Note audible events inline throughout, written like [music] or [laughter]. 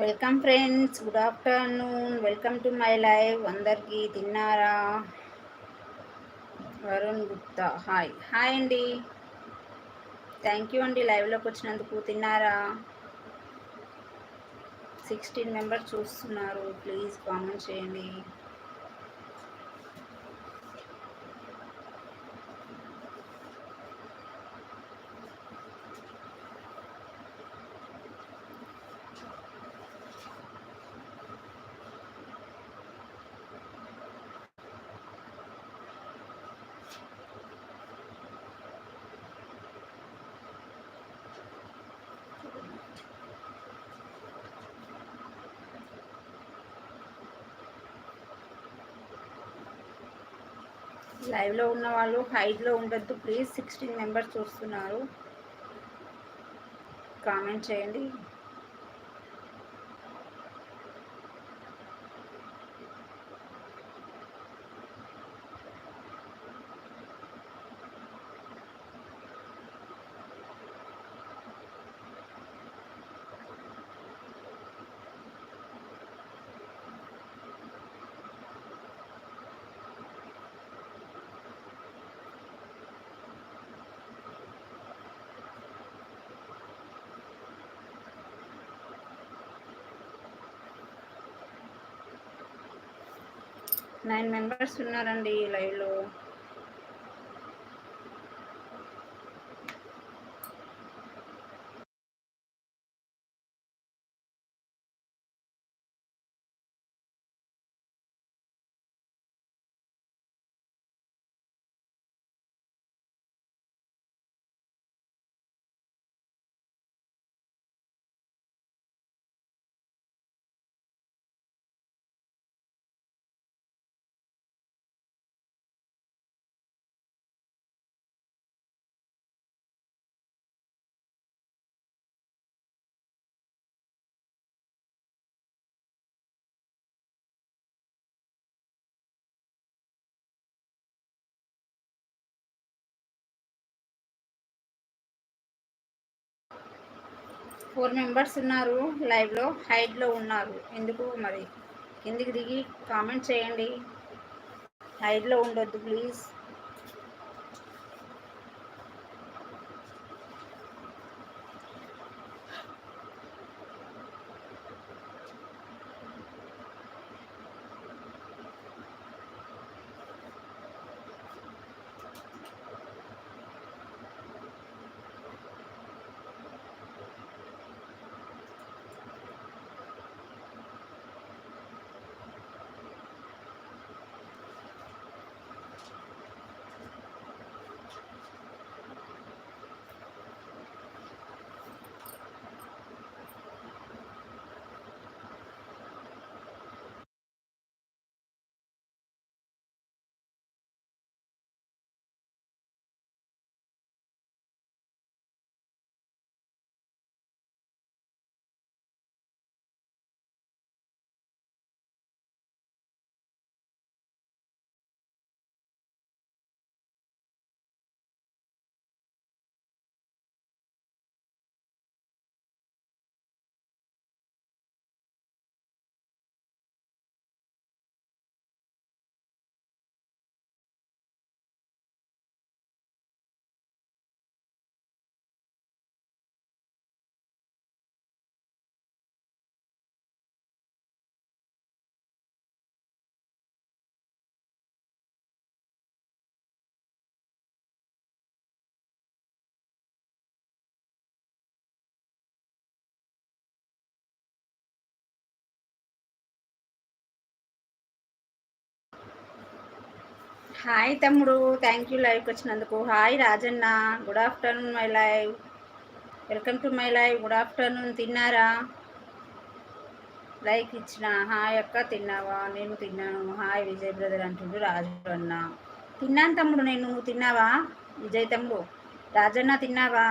Welcome friends good afternoon. Welcome to my live. అందరికీ తిన్నారా? Varun Gupta hi. Hi అండి. Thank you అండి లైవ్లోకి వచ్చినందుకు. తిన్నారా? సిక్స్టీన్ మెంబర్స్ చూస్తున్నారు. ప్లీజ్ కామెంట్ చేయండి. లైవ్లో ఉన్న వాళ్ళు హైట్లో ఉండొద్దు. ప్లీజ్ సిక్స్టీన్ మెంబర్స్ చూస్తున్నారు. కామెంట్ చేయండి. నైన్ మెంబర్స్ ఉన్నారండి లైవ్లో ఫోర్ మెంబర్స్ ఉన్నారు లైవ్లో హైట్లో ఉన్నారు. ఎందుకు మరి? కిందికి దిగి? కామెంట్ చేయండి. హైట్లో ఉండొద్దు ప్లీజ్. హాయ్ తమ్ముడు థ్యాంక్ యూ లైవ్కి వచ్చినందుకు. Hi Rajanna good afternoon my live welcome to my live good afternoon తిన్నారా? లైక్ ఇచ్చిన. హాయ్ అక్క తిన్నావా? నేను తిన్నాను. హాయ్ విజయ్ బ్రదర్ అంటుండు రాజు అన్న తిన్నాను తమ్ముడు నేను నువ్వు తిన్నావా? విజయ్ తమ్ముడు రాజన్న తిన్నావా?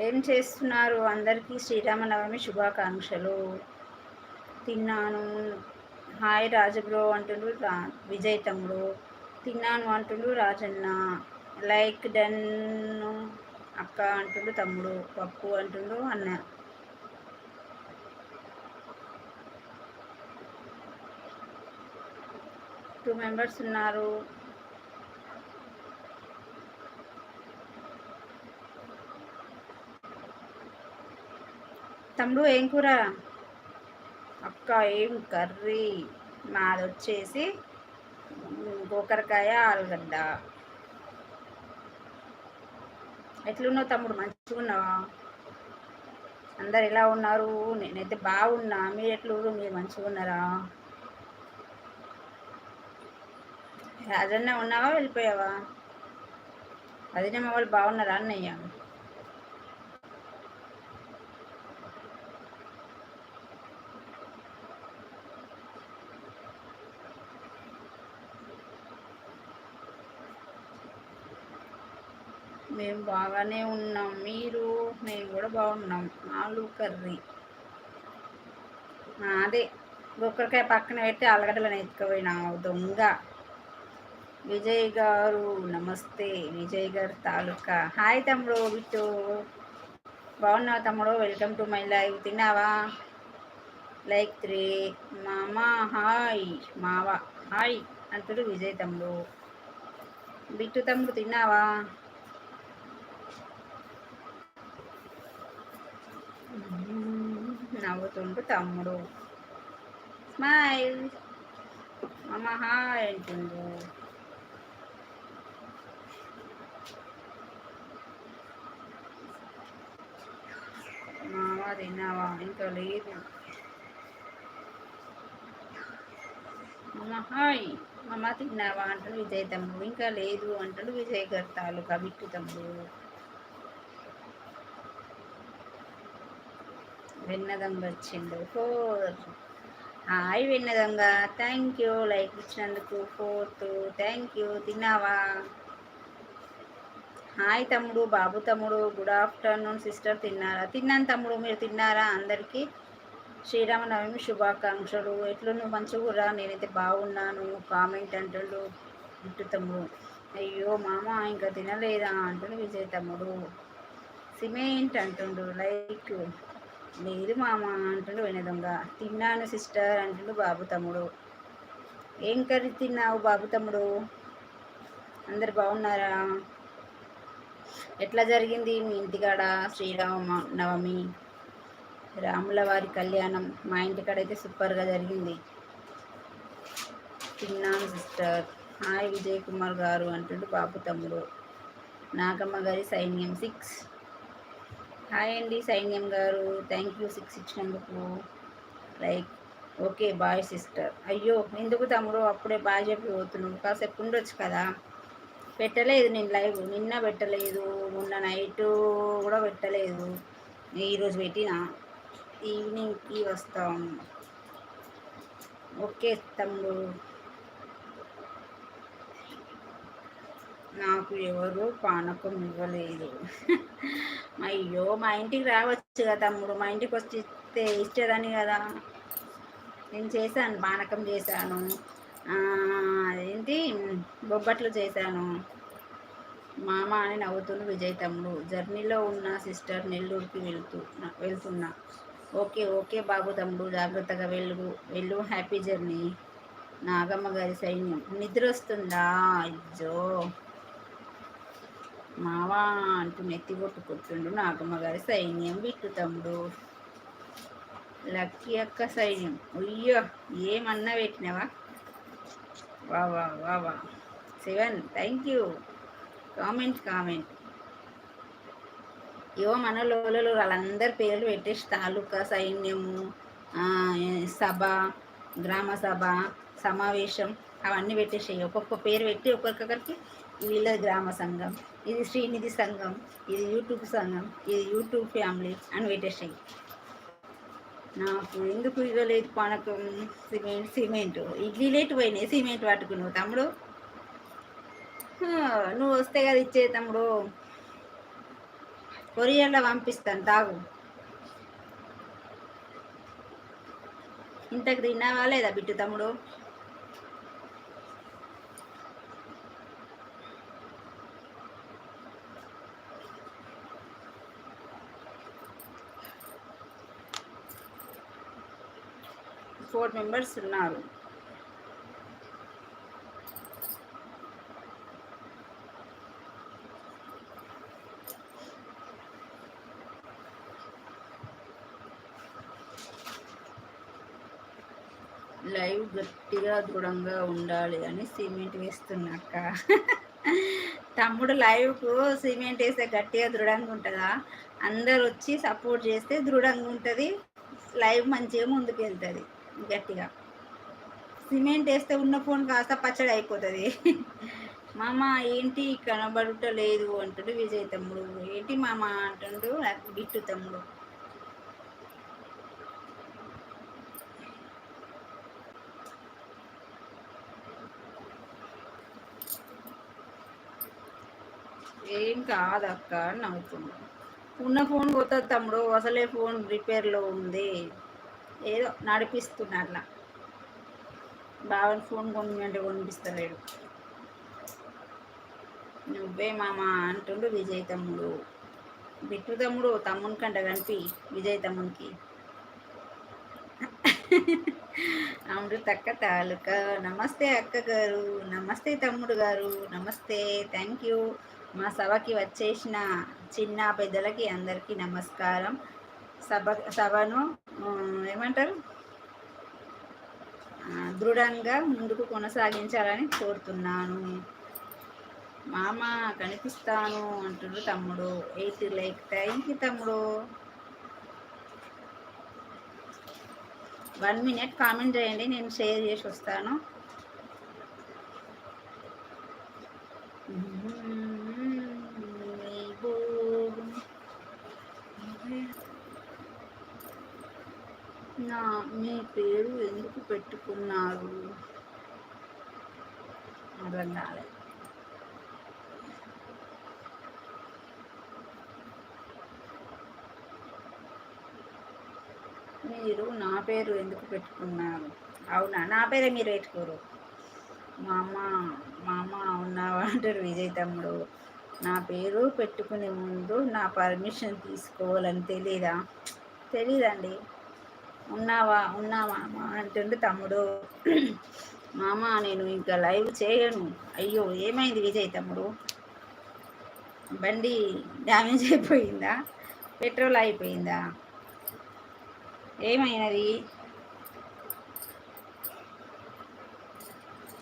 ఏం చేస్తున్నారు? అందరికీ శ్రీరామనవమి శుభాకాంక్షలు. తిన్నాను. హాయ్ రాజబ్రో అంటుండ్రు విజయ్ తమ్ముడు. తిన్నాను అంటుండ్రు రాజన్న. లైక్ డన్ అక్క అంటుండు తమ్ముడు. పప్పు అంటుండు అన్న. టూ మెంబర్స్ ఉన్నారు. తమ్ముడు ఏం కూర? అక్క ఏం కర్రీ? మాది వచ్చేసి గోకరకాయ ఆలుగడ్డ. ఎట్లున్నావు తమ్ముడు? మంచిగా ఉన్నావా అందరు ఎలా ఉన్నారు? నేనైతే బాగున్నా. మీరు ఎట్లు మీరు మంచిగా ఉన్నారా రాజన్న ఉన్నావా? వెళ్ళిపోయావా? అదినమ్మ వాళ్ళు బాగున్నారా? అన్నయ్య? మేము బాగానే ఉన్నాం. మీరు? మేము కూడా బాగున్నాం. ఆలు కర్రీ. అదే. గొక్కరికాయ పక్కన పెట్టి ఆలుగడ్డలను ఎత్తుకుపోయినా. దొంగ. విజయ్ గారు నమస్తే. విజయ్ గారు తాలూకా. హాయ్ తమ్ముడు బిట్టు. బాగున్నావు తమ్ముడు? Welcome to my live. తిన్నావా? Like three. మామ హాయ్. మావ హాయ్ అంటుడు విజయ్ తమ్ముడు. బిట్టు తమ్ముడు తిన్నావా? నవ్వుతుండు తమ్ముడు. స్మైల్. మామ హాయ్ అంటుండు. మావా తిన్నావా? ఇంకా లేదు. హాయ్. మమ్మ తిన్నావా? అంటాడు విజయ్ తమ్ముడు. ఇంకా లేదు అంటాడు విజయ్ గారి తాలూకా బిట్టు తమ్ముడు. విన్నదం వచ్చిండు four. Hi విన్నదంగా. Thank you. Like ఇచ్చినందుకు ఫోర్త్. Thank you. తిన్నావా? హాయ్ తమ్ముడు బాబు తమ్ముడు. గుడ్ ఆఫ్టర్నూన్ సిస్టర్ తిన్నారా? తిన్నాను తమ్ముడు మీరు తిన్నారా? అందరికీ శ్రీరామనవమి శుభాకాంక్షలు. ఎట్లు మంచిగురా నేనైతే బాగున్నాను. కామెంట్ అంటుండు ఇటు తమ్ముడు. అయ్యో మామ ఇంకా తినలేదా? అంటుండు విజయ్ తమ్ముడు. సిమెంట్ అంటుండు. లైక్ లేదు మామ అంటుండు వినదొంగ తిన్నాను సిస్టర్ అంటుండు బాబు తమ్ముడు. ఏం కర్రీ తిన్నావు బాబు తమ్ముడు? అందరు బాగున్నారా? ఎట్లా జరిగింది మీ ఇంటికాడ శ్రీరామ నవమి? రాముల వారి కళ్యాణం మా ఇంటికాడ అయితే సూపర్గా జరిగింది. తిన్నాను సిస్టర్. హాయ్ విజయ్ కుమార్ గారు అంటుండు బాబు తమ్ముడు. నాగమ్మ గారి సైన్యం సిక్స్. హాయ్ అండి సైన్యం గారు. థ్యాంక్ యూ సిక్స్ ఇచ్చినందుకు. లైక్ ఓకే బాయ్ సిస్టర్ అయ్యో ఎందుకు తమ్ముడు? అప్పుడే బాగా చెప్పి పోతున్నావు. కాసేపు ఉండొచ్చు కదా? పెట్టలేదు నేను లైవ్ నిన్న పెట్టలేదు. మొన్న నైట్ కూడా పెట్టలేదు. ఈరోజు పెట్టిన. ఈవినింగ్కి వస్తాం. ఓకే తమ్ముడు. నాకు ఎవరు పానకం ఇవ్వలేదు. [laughs] అయ్యో మా ఇంటికి రావచ్చు కదా తమ్ముడు. మా ఇంటికి వచ్చి ఇస్తే ఇచ్చేదాన్ని కదా. నేను చేశాను పానకం చేశాను. అదేంటి? బొబ్బట్లు చేశాను. మామ అని నవ్వుతున్న విజయ్ తమ్ముడు. జర్నీలో ఉన్న సిస్టర్ నెల్లూరుకి వెళ్తూ వెళ్తున్నా. ఓకే ఓకే బాబు తమ్ముడు జాగ్రత్తగా వెళ్ళు. వెళ్ళు హ్యాపీ జర్నీ. నాగమ్మ గారి సైన్యం. నిద్ర వస్తుందా? అయ్యో. మావా అంటూ నెత్తి కొట్టుకుంటుండు. నాగమ్మ గారి సైన్యం విట్టు తమ్ముడు. లక్కీ అక్క సైన్యం. అయ్యో ఏమన్నా పెట్టినావా? వా వా వా వా. Seven thank you. Comment comment. ఏవో మన లోలలో వాళ్ళందరి పేర్లు పెట్టేసి తాలూకా సైన్యము సభ గ్రామ సభ సమావేశం అవన్నీ పెట్టేసాయి. ఒక్కొక్క పేరు పెట్టి ఒక్కొక్కరికి వీళ్ళ గ్రామ సంఘం. ఇది శ్రీనిధి సంఘం ఇది యూట్యూబ్ సంఘం ఇది యూట్యూబ్ ఫ్యామిలీ అండ్ పెట్టేసాయి నాకు ఎందుకు ఇవ్వలేదు పానకం? Cement cement. ఇడ్లీ లేట్ పోయినాయి సిమెంట్ పట్టుకున్నావు తమ్ముడు. నువ్వు వస్తే కదా ఇచ్చే తమ్ముడు. కొరియర్లో పంపిస్తాను తాగు. ఇంతకు తిన్నావా లేదా బిట్టు తమ్ముడు? ఫోర్ మెంబర్స్ ఉన్నారు. లైవ్ గట్టిగా దృఢంగా ఉండాలి అని సిమెంట్ వేస్తున్నాక తమ్ముడు లైవ్కు సిమెంట్ వేస్తే గట్టిగా దృఢంగా ఉంటుందా? అందరు వచ్చి సపోర్ట్ చేస్తే దృఢంగా ఉంటుంది. లైవ్ మంచిగా ముందుకు వెళ్తుంది గట్టిగా. సిమెంట్ వేస్తే ఉన్న ఫోన్ కాస్త పచ్చడి అయిపోతుంది. మామ ఏంటి కనబడుట లేదు అంటాడు విజయ్ తమ్ముడు. ఏంటి మామ అంటుండు బిట్టు తమ్ముడు. ఏం కాదక్క అని నవ్వుతున్నాడు ఉన్న ఫోన్ కొత్త తమ్ముడు. అసలే ఫోన్ రిపేర్లో ఉంది. ఏదో నడిపిస్తున్నారు అట్లా బావని ఫోన్ కొనిమంటే కొనిపిస్తలేడు. నువ్వే మామ అంటుండు విజయ్ తమ్ముడు. బిట్టు తమ్ముడు తమ్ముని కంట కనిపి విజయ్ తమ్మునికి. అమ్ముడు తక్క తాలూక. నమస్తే అక్క గారు. నమస్తే తమ్ముడు గారు. నమస్తే. Thank you. మా సభకి వచ్చేసిన చిన్న పెద్దలకి అందరికీ నమస్కారం. సభ సభను ఏమంటారు? దృఢంగా ముందుకు కొనసాగించాలని కోరుతున్నాను. మామ కనిపిస్తాను అంటుడు తమ్ముడు. Eight like. థ్యాంక్ యూ తమ్ముడు. వన్ మినిట్ కామెంట్ చేయండి నేను షేర్ చేసి వస్తాను. నా మీ పేరు ఎందుకు పెట్టుకున్నారు? అర్థం మీరు నా పేరు ఎందుకు పెట్టుకున్నారు? అవునా? నా పేరే మీరు పెట్టుకోరు. మా అమ్మ మా అమ్మ ఉన్నావా అంటారు విజయ్ తమ్ముడు. నా పేరు పెట్టుకునే ముందు నా పర్మిషన్ తీసుకోవాలని తెలీదా? తెలీదండి. ఉన్నావా? ఉన్నావా? అంటుండు తమ్ముడు. మామ నేను ఇంకా లైవ్ చేయను. అయ్యో ఏమైంది విజయ్ తమ్ముడు? బండి డ్యామేజ్ అయిపోయిందా? పెట్రోల్ అయిపోయిందా ఏమైనది?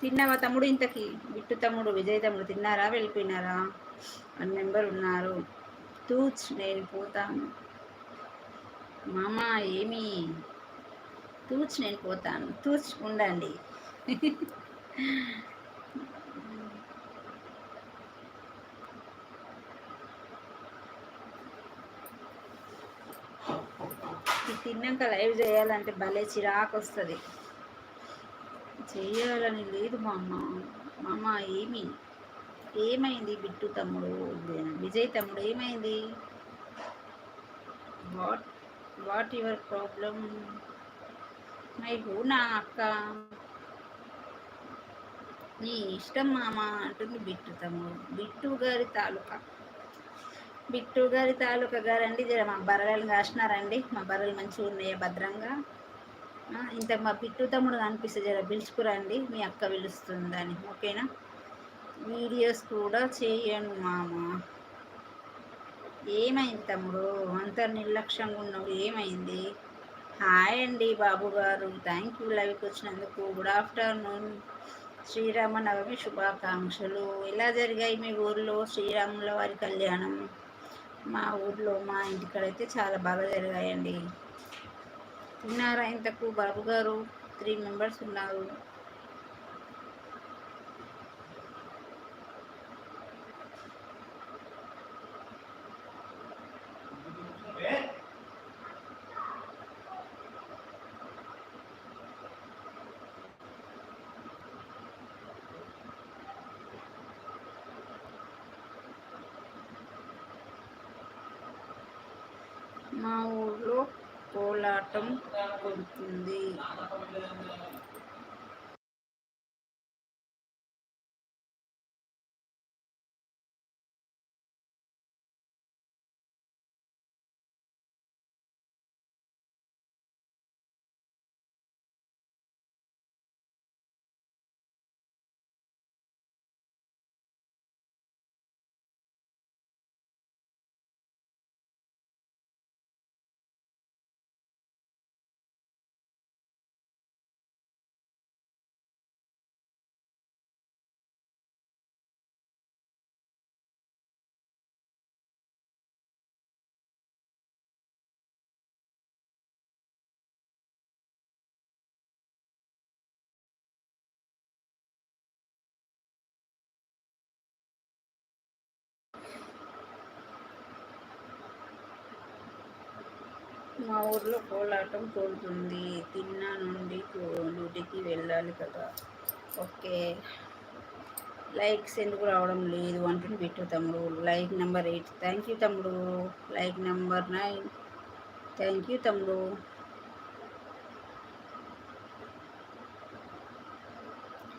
తిన్నావా తమ్ముడు ఇంతకి? బిట్టు తమ్ముడు విజయ్ తమ్ముడు తిన్నారా? వెళ్ళిపోయినారా? వన్ మెంబర్ ఉన్నారు. తూచ్ నేను పోతాను. మామ ఏమి? తూచి నేను పోతాను. తూచి ఉండండి. తిన్నాక లైవ్ చేయాలంటే భలే చిరాకు వస్తుంది చేయాలని లేదు మా అమ్మ మా అమ్మ ఏమి? ఏమైంది బిట్టు తమ్ముడు? విజయ్ తమ్ముడు ఏమైంది? What what your problem my నా అక్క. నీ ఇష్టం మామ అంటుంది బిట్టు తమ్ముడు. బిట్టు గారి తాలూకా. బిట్టు గారి తాలూకా గారండి. జర మా బర్రెలు కాసినారండి. మా బర్రెలు మంచిగా ఉన్నాయా భద్రంగా? ఇంత మా బిట్టు తమ్ముడు కనిపిస్తే జర పిలుచుకురండి. మీ అక్క పిలుస్తుందని. ఓకేనా? వీడియోస్ కూడా చేయను మామ. ఏమైంది తమ్ముడు? అంత నిర్లక్ష్యంగా ఉన్నావు. ఏమైంది? హాయ్ అండి బాబు గారు. థ్యాంక్ యూ లైవ్కి వచ్చినందుకు గుడ్ ఆఫ్టర్నూన్ శ్రీరామనవమి శుభాకాంక్షలు. ఎలా జరిగాయి మీ ఊర్లో శ్రీరాముల వారి కళ్యాణం. మా ఊర్లో మా ఇంటికాడైతే చాలా బాగా జరిగాయండి. తిన్నారా ఇంతకు బాబు గారు? త్రీ మెంబర్స్ ఉన్నారు. మా ఊళ్ళో కోలాటం కొడుతుంది. మా ఊర్లో కోలాటం కోలుతుంది. తిన్నా నుండి డ్యూటీకి వెళ్ళాలి కదా. ఓకే. లైక్స్ ఎందుకు రావడం లేదు? అంటుని పెట్టు తమ్ముడు. Like number eight. Thank you తమ్ముడు. Like number nine. Thank you తమ్ముడు.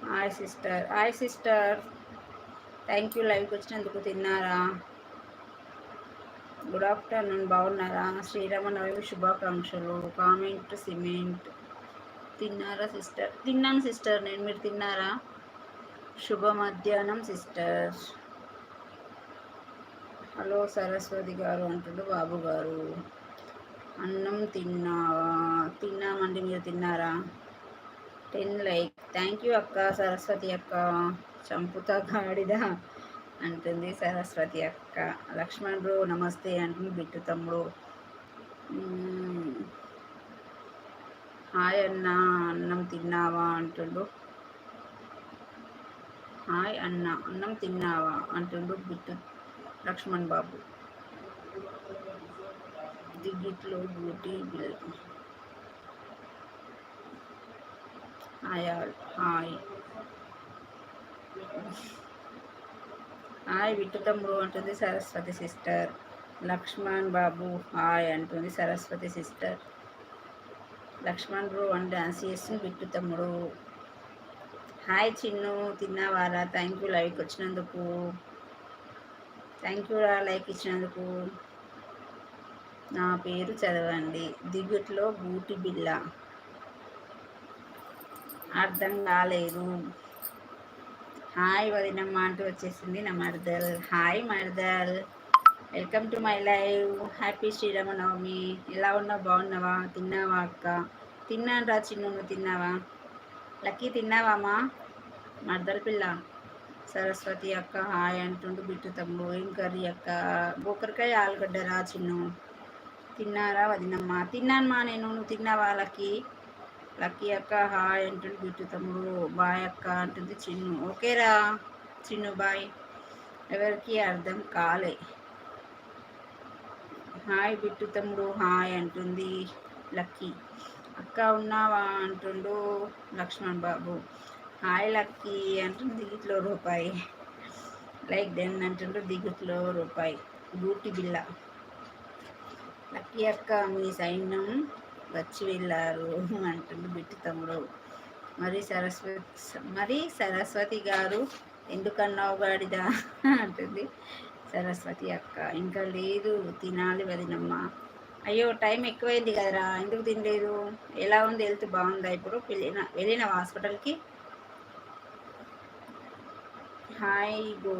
Hi sister. Hi sister. Thank you లైవ్కి వచ్చినందుకు తిన్నారా? గుడ్ ఆఫ్టర్నూన్ బాగున్నారా? శ్రీరామనవమి శుభాకాంక్షలు. Comment cement. తిన్నారా సిస్టర్? తిన్నాను సిస్టర్. నేను మీరు తిన్నారా? శుభ మధ్యాహ్నం సిస్టర్. హలో సరస్వతి గారు అంటుండు బాబు గారు. అన్నం తిన్నావా తిన్నామండి మీరు తిన్నారా? Ten like. థ్యాంక్ యూ అక్క సరస్వతి అక్క. చంపుతా గాడిదా. అంటుంది సరస్వతి అక్క. లక్ష్మణ్ బ్రో నమస్తే అంటుంది బిట్టు తమ్ముడు. హాయ్ అన్న అన్నం తిన్నావా? అంటుండు. హాయ్ అన్న అన్నం తిన్నావా? అంటుండు బిట్టు లక్ష్మణ్ బాబు. దిగిట్లో beauty bill. Hi hi. Hi Vittu తమ్ముడు అంటుంది సరస్వతి సిస్టర్. లక్ష్మణ్ బాబు హాయ్ అంటుంది సరస్వతి సిస్టర్. లక్ష్మణ్ బ్రో అని డాన్స్ చేస్తుంది విట్టు తమ్ముడు. హాయ్ చిన్ను తిన్నావారా? థ్యాంక్ యూ లైక్ వచ్చినందుకు. థ్యాంక్ యూ రా లైక్ ఇచ్చినందుకు. నా పేరు చదవండి. దిగుట్లో బూటి బిల్ల అర్థం కాలేదు. హాయ్ వదినమ్మ అంటూ వచ్చేసింది నా మర్దల్. Hi మర్దల్. Welcome to my live happy Sriramanavami ఎలా ఉన్నావు? బాగున్నావా? తిన్నావా అక్క? తిన్నాను రా చిన్ను నువ్వు తిన్నావా? లక్కీ తిన్నావామా మర్దల్ పిల్ల. సరస్వతి అక్క హాయ్ అంటుండు బిట్టు తమ్ముడు. ఏం కర్రీ అక్క? బొక్కరికాయ ఆలుగడ్డ రా చిన్ను. తిన్నారా వదినమ్మ? తిన్నానమ్మా నేను. నువ్వు తిన్నావా లక్కీ? లక్కీ అక్క హాయ్ అంటుండు బిట్టు తమ్ముడు. బాయ్ అక్క అంటుంది చిన్ను. ఓకేరా చిన్ను బాయ్. ఎవరికి అర్థం కాలే. హాయ్ బిట్టు తమ్ముడు హాయ్ అంటుంది లక్కీ. అక్క ఉన్నావా అంటుండు లక్ష్మణ్ బాబు. హాయ్ లక్కీ అంటుండు దిగుట్లో రూపాయి. లైక్ దెన్ అంటుండు దిగుట్లో రూపాయి. బూటి బిల్ల. లక్కీ అక్క మీ సైన్యం వచ్చి వెళ్ళారు అంటుంది బిట్టు తమ్ముడు. మరి సరస్వతి మరి సరస్వతి గారు ఎందుకన్నావు గాడిదా? అంటుంది సరస్వతి అక్క. ఇంకా లేదు తినాలి వదినమ్మ. అయ్యో టైం ఎక్కువైంది కదరా ఎందుకు తినలేదు? ఎలా ఉంది హెల్త్ బాగుందా ఇప్పుడు? వెళ్ళిన వెళ్ళిన హాస్పిటల్కి. హాయ్ గో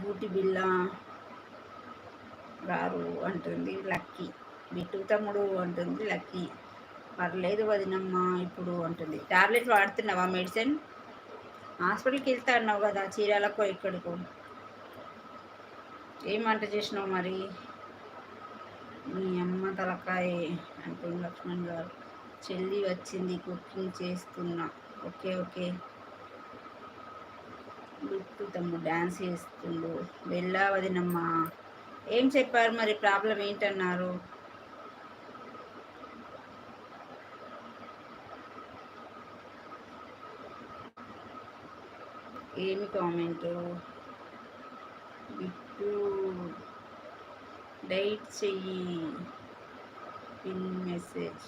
బూటి బిళ్ళ గారు అంటుంది లక్కీ. బిట్టు తమ్ముడు అంటుంది లక్కీ. పర్లేదు వదినమ్మా ఇప్పుడు అంటుంది. టాబ్లెట్ వాడుతున్నావా మెడిసిన్? హాస్పిటల్కి వెళ్తా అన్నావు కదా చీరాలకో ఇక్కడికో. ఏం వంట చేసినావు మరి? మీ అమ్మ తలకాయ అంటుంది లక్ష్మణ్ గారు. చెల్లి వచ్చింది కుకింగ్ చేస్తున్నా. Okay okay. బిట్టు తమ్ముడు డ్యాన్స్ చేస్తుండు. వెళ్ళా వదినమ్మా. ఏం చెప్పారు మరి? ప్రాబ్లం ఏంటన్నారు? ఏమి కామెంటు? బిట్టు డైట్ చెయ్యి. Pin message.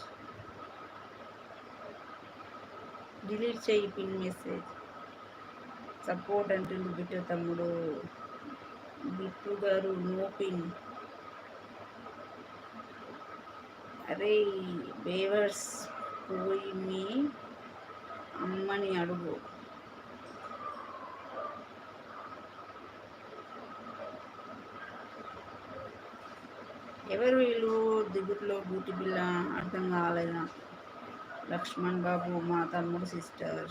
డిలీట్ చెయ్యి పిన్ మెసేజ్. సపోర్ట్ అంటుంది బిట్టు తమ్ముడు. బిట్టు గారు నో పిన్. అరే బేవర్స్ పోయి మీ అమ్మని అడుగు. ఎవరు వీళ్ళు దిగుట్లో బూటి బిల్ల అర్థం కాలేదా? లక్ష్మణ్ బాబు మా తమ్ముడు సిస్టర్.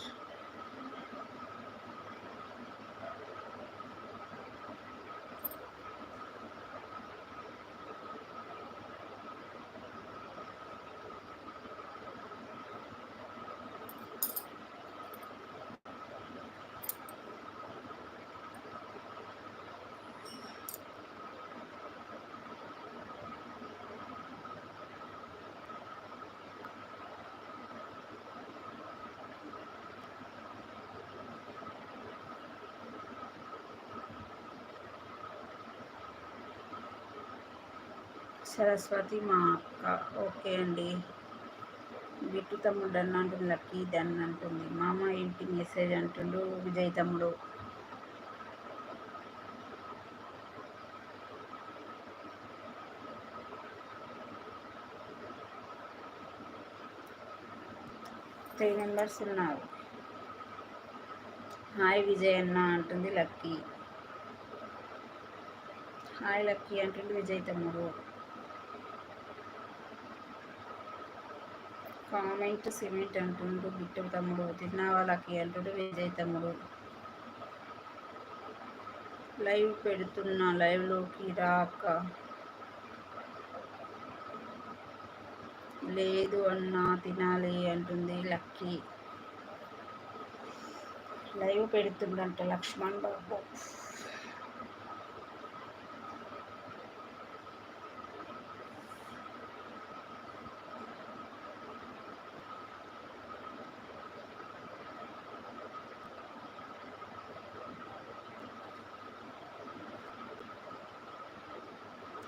సరస్వతి మా అక్క. ఓకే అండి. బిట్టు తమ్ముడు అన్న అంటుంది లక్కీ దన్ అంటుంది. మామ ఇంటి మెసేజ్ అంటుండు విజయ్ తమ్ముడు. త్రీ మెంబర్స్ ఉన్నారు. హాయ్ విజయ్ అన్న అంటుంది లక్కీ. హాయ్ లక్కీ అంటుండు విజయ్ తమ్ముడు. కామెంట్ సిమెంట్ అంటుండు బిట్టు తమ్ముడు తిన్నావా లక్కీ అంటుండు విజయ్ తమ్ముడు. లైవ్ పెడుతున్నా లైవ్లోకి రాక లేదు అన్నా తినాలి అంటుంది లక్కీ. లైవ్ పెడుతుండంట లక్ష్మణ్ బాబు.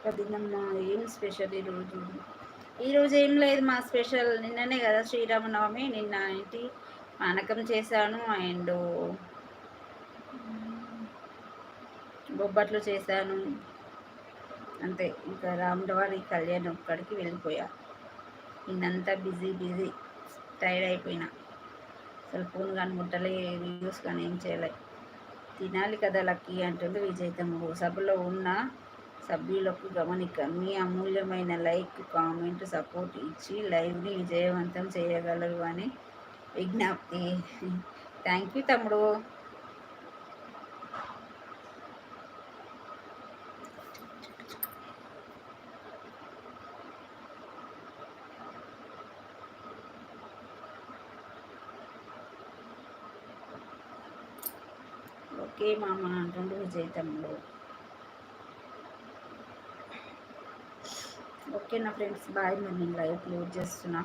పదినమ్మ ఏం స్పెషల్ ఈరోజు ఈరోజు ఏం లేదు మా స్పెషల్ నిన్ననే కదా శ్రీరామనవమి నిన్న ఏంటి? పానకం చేశాను అండ్ బొబ్బట్లు చేశాను. అంతే ఇంకా రాములవారి కళ్యాణం ఒక్కడికి వెళ్ళిపోయా. నిన్నంతా బిజీ బిజీ టైర్డ్ అయిపోయినా. అసలు ఫోన్ కానీ ముట్టలే వీడియోస్ కానీ ఏం చేయలే. తినాలి కదా లక్కీ అంటుంది విజయ్. తమ్ముడు సభలో ఉన్న సభ్యులకు గమనిక. మీ అమూల్యమైన లైక్ కామెంట్ సపోర్ట్ ఇచ్చి లైవ్ని విజయవంతం చేయగలరు అని విజ్ఞప్తి. థ్యాంక్ యూ తమ్ముడు. ఓకే మామ అంటుండు విజయ్ తమ్ముడు. ఓకేనా ఫ్రెండ్స్ బాయ్. మరి నేను లైవ్ క్లోజ్ చేస్తున్నా.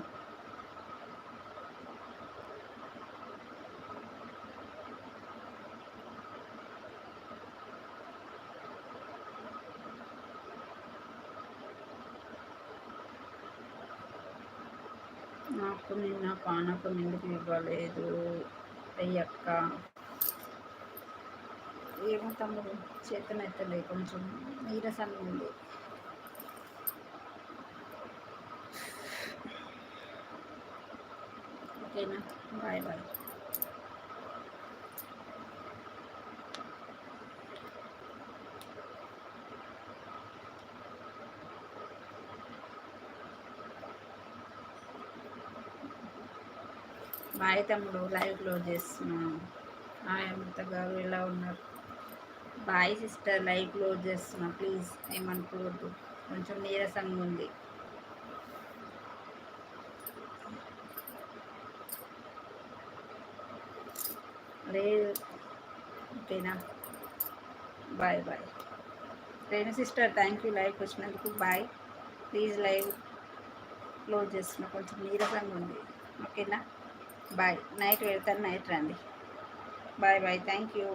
నాకు నిన్న పానకం ఎందుకు ఇవ్వలేదు? అయ్యక్క ఏమో తమ్ముడు చేతనెత్తలే కొంచెం నీరసంగా ఉంది ఓకేనా బాయ్ బాయ్. బాయ్ తమ్ముడు లైవ్ క్లోజ్ చేస్తున్నాను హాయ్ అమృత గారు ఎలా ఉన్నారు? బాయ్ సిస్టర్ లైవ్ క్లోజ్ చేస్తున్నా ప్లీజ్ ఏమనుకోవద్దు. కొంచెం నీరసంగా ఉంది. లేదు ఓకేనా? Bye bye. Renu sister thank you live వచ్చినందుకు బాయ్. ప్లీజ్ లైవ్ క్లోజ్ చేస్తున్నా. కొంచెం నీరసంగా ఉంది. ఓకేనా? బాయ్. నైట్ వెళ్తాను. నైట్ రండి. Bye bye. Thank you